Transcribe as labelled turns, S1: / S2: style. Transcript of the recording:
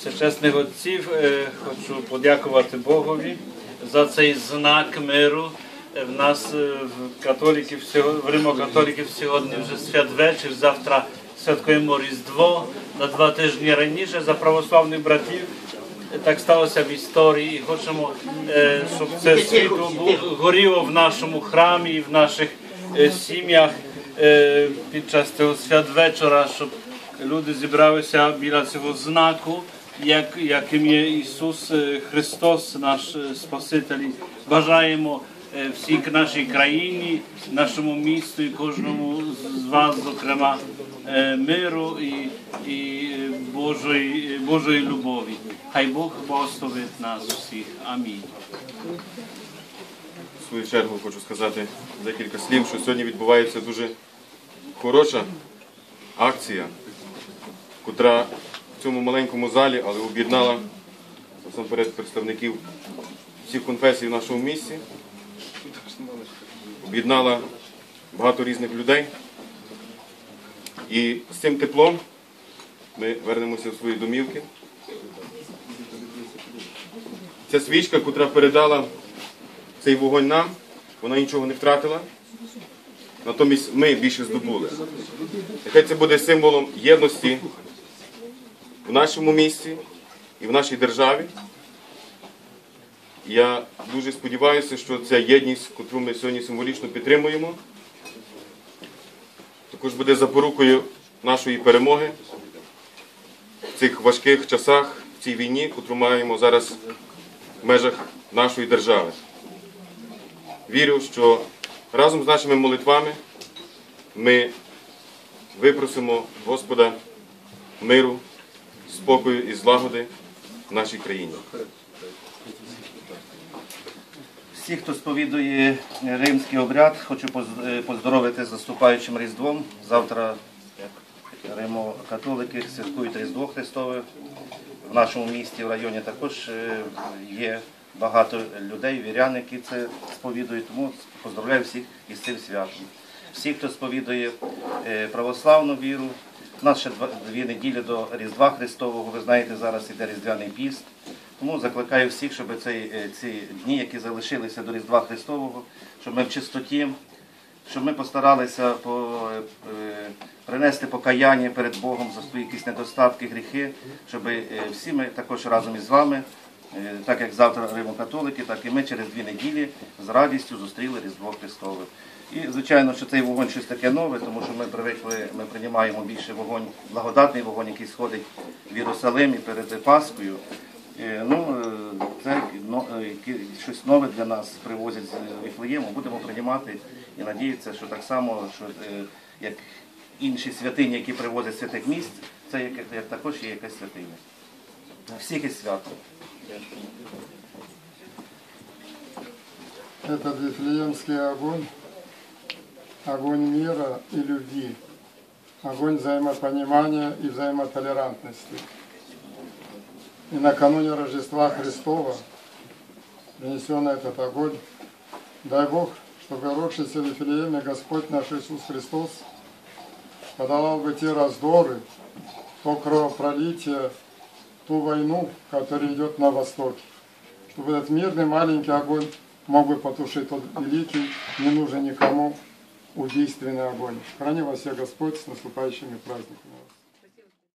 S1: всечесних отців е, хочу подякувати Богові за цей знак миру. Е, В нас е, в католиків в римокатоликів сьогодні вже святвечір, завтра святкуємо Різдво на два тижні раніше за православних братів. Так сталося в історії і хочемо, щоб це світло горіло в нашому храмі і в наших сім'ях під час цього святвечора, щоб люди зібралися біля цього знаку, як, яким є Ісус е, Христос, наш е, Спаситель. Бажаємо е, всій нашій країні, нашому місту і кожному з вас, зокрема, миру і, і Божої, Божої любові. Хай Бог благословить нас усіх. Амінь.
S2: В свою чергу хочу сказати декілька слів, що сьогодні відбувається дуже хороша акція, котра цьому маленькому залі, але об'єднала насамперед представників всіх конфесій в нашому місті, об'єднала багато різних людей. І з цим теплом ми вернемося в свої домівки. Ця свічка, котра передала цей вогонь нам, вона нічого не втратила. Натомість ми більше здобули. Нехай це буде символом єдності в нашому місті і в нашій державі. Я дуже сподіваюся, що ця єдність, яку ми сьогодні символічно підтримуємо, також буде запорукою нашої перемоги в цих важких часах, в цій війні, яку маємо зараз в межах нашої держави. Вірю, що разом з нашими молитвами ми випросимо Господа миру, спокою і злагоди в нашій країні.
S3: Всі, хто сповідує римський обряд, хочу е, поздоровити з наступаючим Різдвом. Завтра римо-католики святкують Різдво Христове. В нашому місті, в районі також е, є багато людей, вірян, які це сповідують. Тому поздравляю всіх із цим святом. Всі, хто сповідує е, православну віру. У нас ще дві неділі до Різдва Христового. Ви знаєте, зараз іде Різдвяний піст. Тому закликаю всіх, щоб цей, е, ці дні, які залишилися до Різдва Христового, щоб ми в чистоті, щоб ми постаралися по, е, принести покаяння перед Богом за свої якісь недостатки, гріхи, щоб е, всі ми також разом із вами, е, так як завтра римокатолики, так і ми через дві неділі з радістю зустріли Різдво Христове. І, звичайно, що цей вогонь щось таке нове, тому що ми привикли, ми приймаємо більше вогонь, благодатний вогонь, який сходить в Єрусалимі перед Пасхою. Е, Ну, е, це е, щось нове для нас привозять з Віфлеєму. Будемо приймати і надіятися, що так само, що е, як інші святині, які привозять святих місць, це як, як також є якась святиня. Всіх із свято.
S4: Этот Вифлеемский огонь, огонь мира и любви, огонь взаимопонимания и взаимотолерантности. И накануне Рождества Христова, принесенный этот огонь, дай Бог, чтобы родившийся в Вифлееме Господь наш Иисус Христос подолал бы те раздоры, то кровопролитие, ту войну, которая идет на востоке чтобы этот мирный маленький огонь мог бы потушить тот великий, не нужен никому убийственный огонь. Храни вас всех Господь с наступающими праздниками.